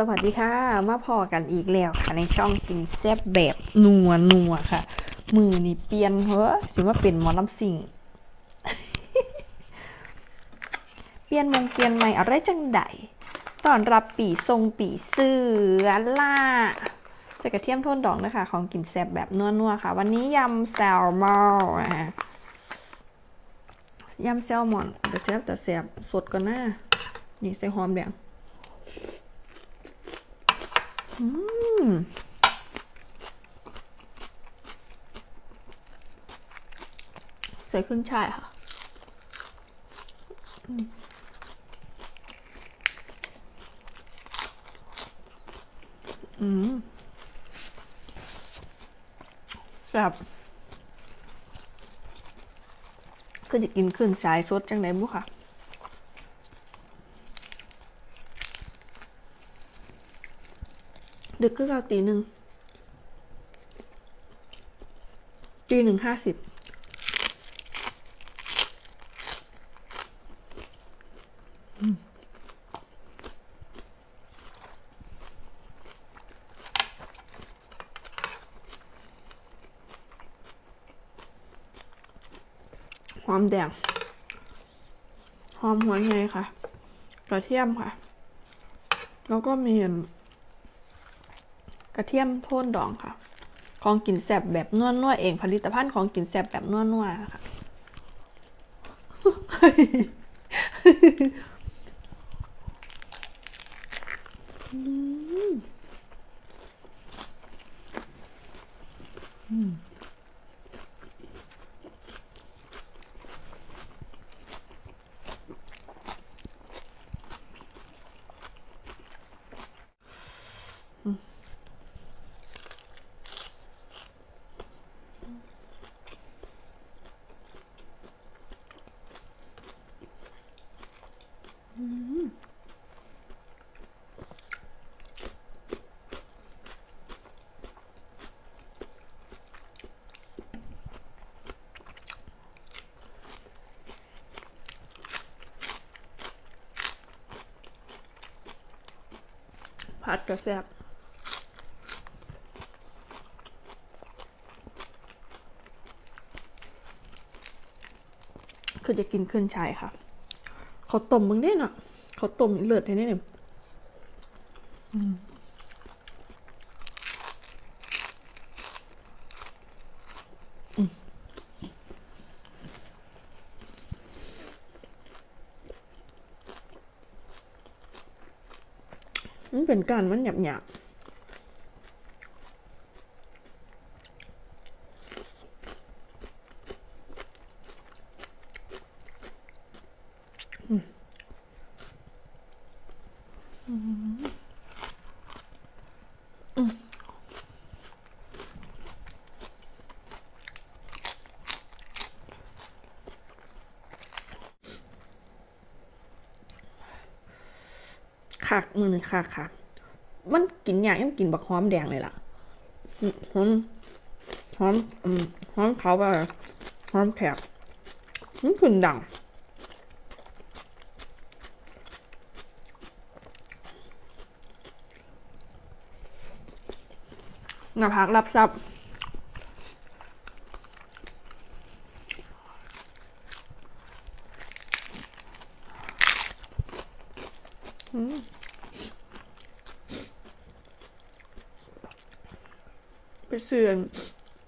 สวัสดีค่ะ มาพอกันอีกแล้วค่ะ ในช่องกินแซ่บแบบนัวนัวค่ะ มือนี่เปลี่ยนเหอะสิว่าเป็นหมอลำสิงเปลี่ยนมงเปลี่ยนใหม่อะไรจังใดตอนรับปีทรงปีเสือล่าใส่กระเทียมโทนดองนะคะ ของกินแซ่บแบบนัวๆค่ะ วันนี้ยำแซลมอนะฮะยำแซลมอนแต่แซ่บแต่แซ่บสดก็น่านี่ใส่หอมแดง ใส่ขึ้นช่ายค่ะอืมแซ่บคือจะกินขึ้นสายสดจังไดบุค่ะ ดึกก็เราตีหนึ่งตีหนึ่งห้าสิบหอมแดง หอมหัวไงค่ะ กระเทียมค่ะ แล้วก็มี ระเทียมโทนดองค่ะ ของกินแสบแบบนวดนวดเองผลิตภัณฑ์ของกินแสบแบบนวดนวดค่ะ ผัดกระแซบคือจะกินขึ้นชายค่ะเขาต้มมึงได้น่ะเขาต้มเลือดให้ได้เนี่ยอืม มันเป็นการมันหยาบหยาบ คักมือหนึ่งคักค่ะ มันกินอย่างยังกินบักหอมแดงเลยล่ะหอมหอมหอมเขาไปหอมแขกมันขึ้นดังหน้าผากรับซับอืมไป เสื่อน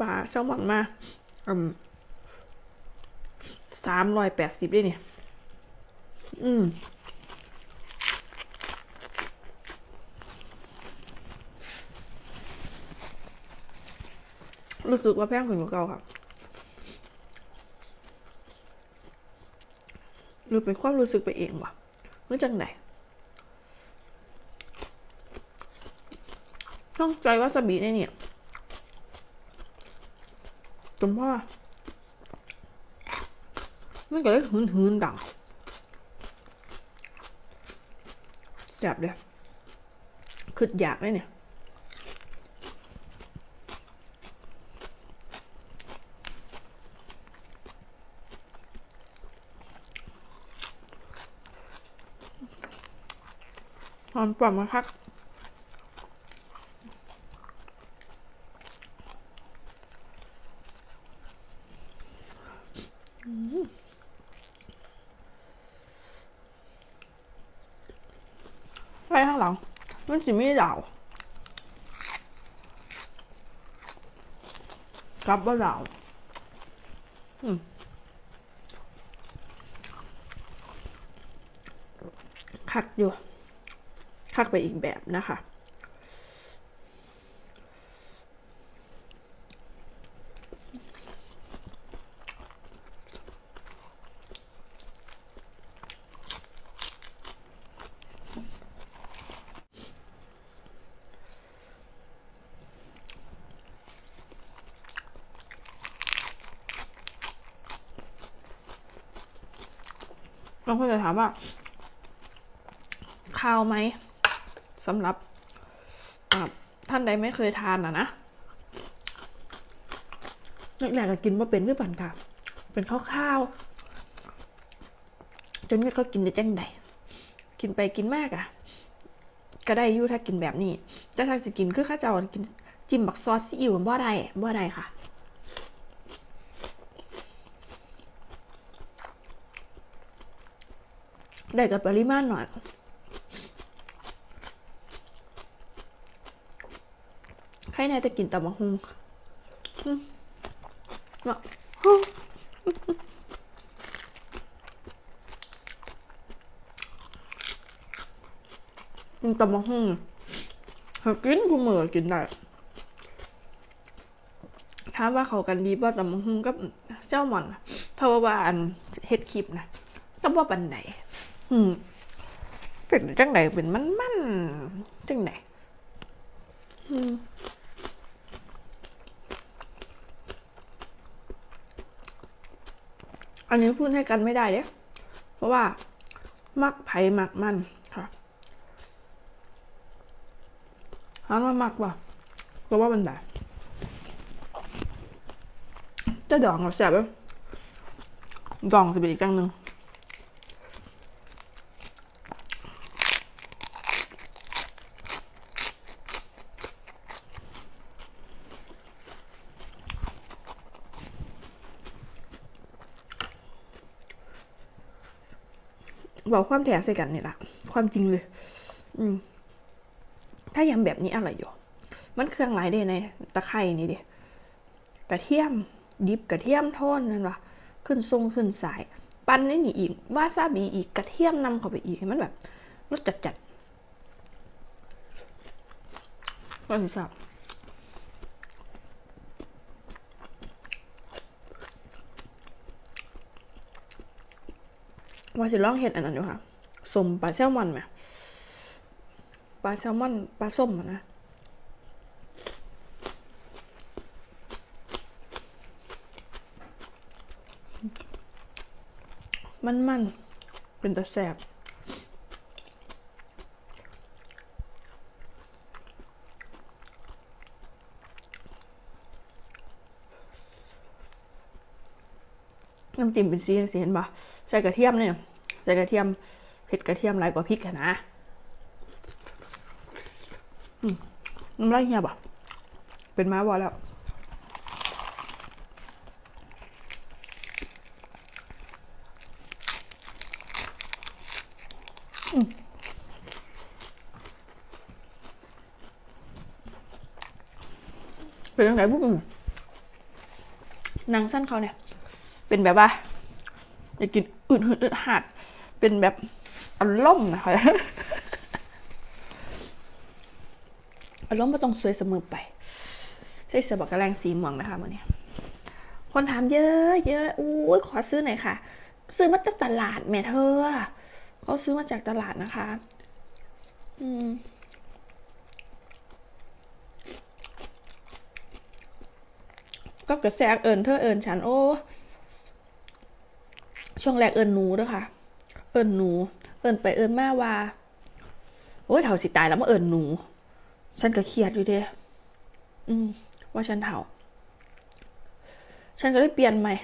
ปลาแซลมอนมาอืมสามร้อยแปดสิบด้เนี่ย อืมรู้สึกว่าแพงกว่าเก่าครับหรือเป็นความรู้สึกไปเองวะเมื่อจังไหนต้องใจว่าสบีได้เนี่ย จนว่ามันก็เลยหืนหืนๆดังแสบเลยคืออยากเลยเนี่ยหอมปลอมมาคัก ไปข้างหลัง มันสิมีดาวกลับว่าดาวอืมคักอยู่คักไปอีกแบบนะคะางคนจะถามว่าข้าวไหมสำหรับท่านใดไม่เคยทานอะนะแรกๆก็กินว่าเป็นคือปันค่ะเป็นข้าวข้าวๆจนก็กินได้จังใดกินไปกินมากอะ ก็ได้ยู่ถ้ากินแบบนี้แต่ถ้าจะกินคือข้าเจ้ากินจิ้มบักซอสซีอิ๊วบ่ได้บ่ได้ค่ะ ได้กับปริมาณหน่อย ใครน่จะกินต่มะฮุงเนาะกินต่มะฮุงหากินกูเหมือกินได้ถามว่าเขากันดีป่ะแต่มะฮุงกับแซลมอนเพราะว่าอันเฮ็ดคลิปนะก็บ่าปันไหน อืมเป็นจังไหนเป็นมันมันๆจังไหนอืมอันนี้พูดให้กันไม่ได้เด้เพราะว่า มักไผ่มักมันค่ะถามว่ามักป่ะเพราะว่ามันได้จะดองกับแสบไหมดองสิเป็นอีกจังหนึ่ง บอกความแท้ใส่กันนี่แหละความจริงเลย อืม ถ้ายำแบบนี้อร่อยอยู่ มันเครื่องหลายเด้ในตะไคร่นี่เด้กระเทียม ดิบกระเทียมโทนนั่นวะขึ้นทรงขึ้นสาย ปั้นนี่นี่อีกวาซาบิอีกกระเทียมนำเข้าไปอีกมันแบบรสจัดจัดก็ชอบ ว่าสิลองเห็ดอันนั้นอยู่ค่ะสมปลาแซลมอนไหมปลาแซลมอนปลาส้มนะมันมันๆเป็นตะแสบ น้ำจิ้มเป็นสีสีเห็นปะใส่กระเทียมเนี่ยใส่กระเทียมเผ็ดกระเทียมหลายกว่าพริกนะน้ำลายเหียบอะเป็นม้าบอแล้วเป็นยังไงพวกมึงนางสั้นเขาเนี่ย เป็นแบบว่าอยากกินอื่นหืดอึดหัด เป็นแบบอารมณ์นะคะอารมณ์ไม่ต้องสวยเสมอไปใช่เสือบอกกระแรงสีม่วงนะคะมื่อนี้คนถามเยอะเยอะอู้ยขอซื้อหน่อยค่ะ ซื้อมาจากตลาดแม่เธอเขาซื้อมาจากตลาดนะคะ อืมก็กระแสเอิญเธอเอิญฉันโอ้ ช่วงแรกเอิญหนูเด้วยค่ะ เอิญหนู เอิญไปเอิญมาว่าโอ้ยเถ่าสิตายแล้วมาเอิญหนู ฉันก็เครียดอยู่เด้อืม ว่าฉันเถ่าฉันก็เลยเปลี่ยนใหม่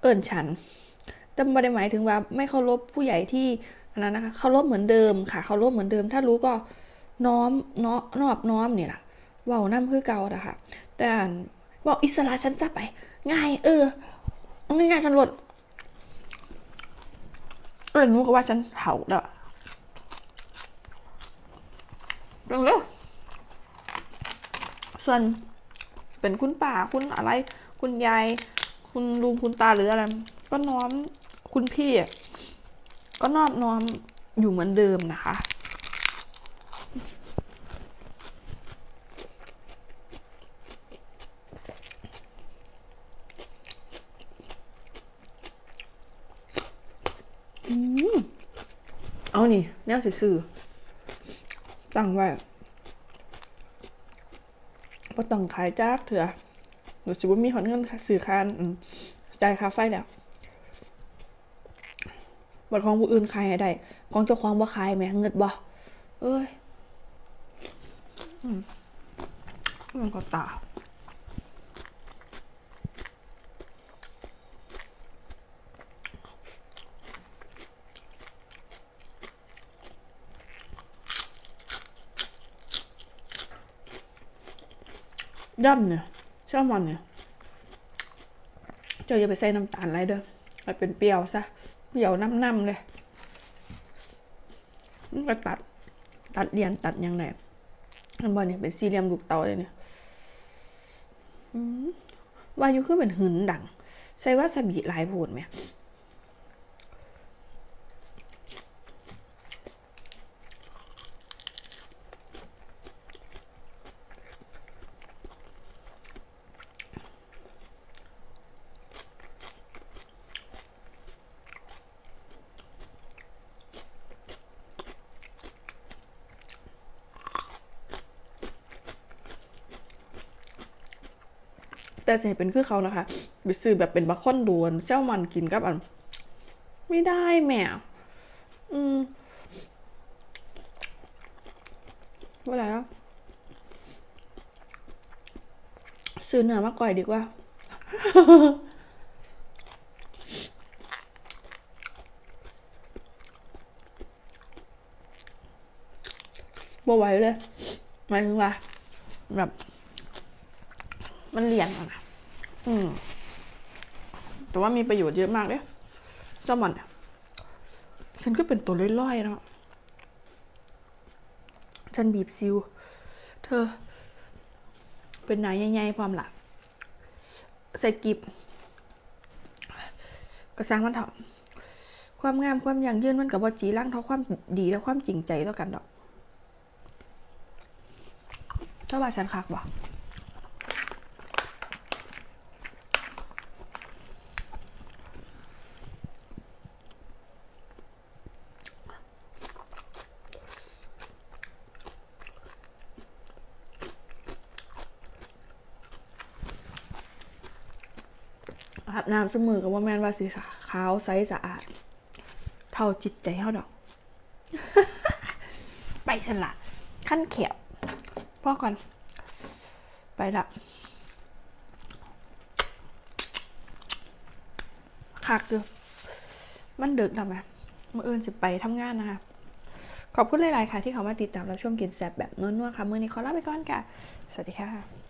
เอิญฉัน แต่ไม่ได้หมายถึงว่า ไม่เคารพผู้ใหญ่ที่อันนั้นนะคะเคารพเหมือนเดิมค่ะเคารพเหมือนเดิม ถ้ารู้ก็น้อมเน้อมนอบน้อมเนี่แหละเว่าน้ำคือเก่าอะค่ะ แต่บอกอิสระฉันซะไป ง่าย เออ ง่ายๆฉันหลดเออหนูก็ว่าฉันเถาแล้วลงเร็วส่วนเป็นคุณป่าคุณอะไร คุณยาย คุณลุงคุณตาหรืออะไร ก็น้อมคุณพี่ก็นอบน้อมอยู่เหมือนเดิมนะคะ อืม เอานี่แนวซื่อตั้งไว้ก็ต้องขายจากเถอะหนูสิว่ามีหอนเงินค่าสื่อคานจ่ายค่าไฟแล้วบัตรของผู้อื่นขายให้ได้ ของเจ้าของบ่ขายแหม่เงิดบ่เอ้ยอืมมันก็ตา ย่ำเนี่ยชอบมันเนี่ย เจ้าอย่าไปใส่น้ำตาลอะไรเด้อไปเป็นเปรี้ยวซะ เปรี้ยวน้ำๆเลยมันก็ตัด ตัดเรียนตัดยังไงอันบอลเนี่ยเป็นสี่เหลี่ยมลูกเตาเลยเนี่ยวายุคือเป็นหืนดัง ใส่วาซาบิหลายโพูดไหม แต่สิเป็นคือเขานะคะไปซื้อแบบเป็นบัคคอนดวนเจ้ามันกินกับอัน ไม่ได้แม่อืมว่าอะไรอะซื้อเนื้อมาก่อยดีกว่า บ่ไหวเลยหมายถึงว่าแบบ มันเลี่ยนอะ อืม แต่ว่ามีประโยชน์เยอะมากเลยแซลมอนฉันก็เป็นตัวล่อยๆนะฉันบีบซิว เธอ เป็นนายใหญ่ๆความหลักใส่กิบกระซังมันเถอะความงามความยั่งยืนมันกับว่าจีร่างเท่าความดีและความจริงใจเท่ากันดอกเท่าว่าฉันคักบ่ อาบน้ำเสมอกับว่าแม่นว่าสีขาวใสสะอาด เท่าจิตใจเท่าดอก ไปสละขั้นเขียวพ่อก่อน ไปละคักเด้อมันดึกแล้วไหมเมื่อเอิญจะไปทำงานนะคะ ขอบคุณหลาย ๆ ค่ะ ที่เขามาติดตามรับชมกินแซบแบบนัวๆค่ะ มือนี้ขอลาไปก่อนค่ะ สวัสดีค่ะ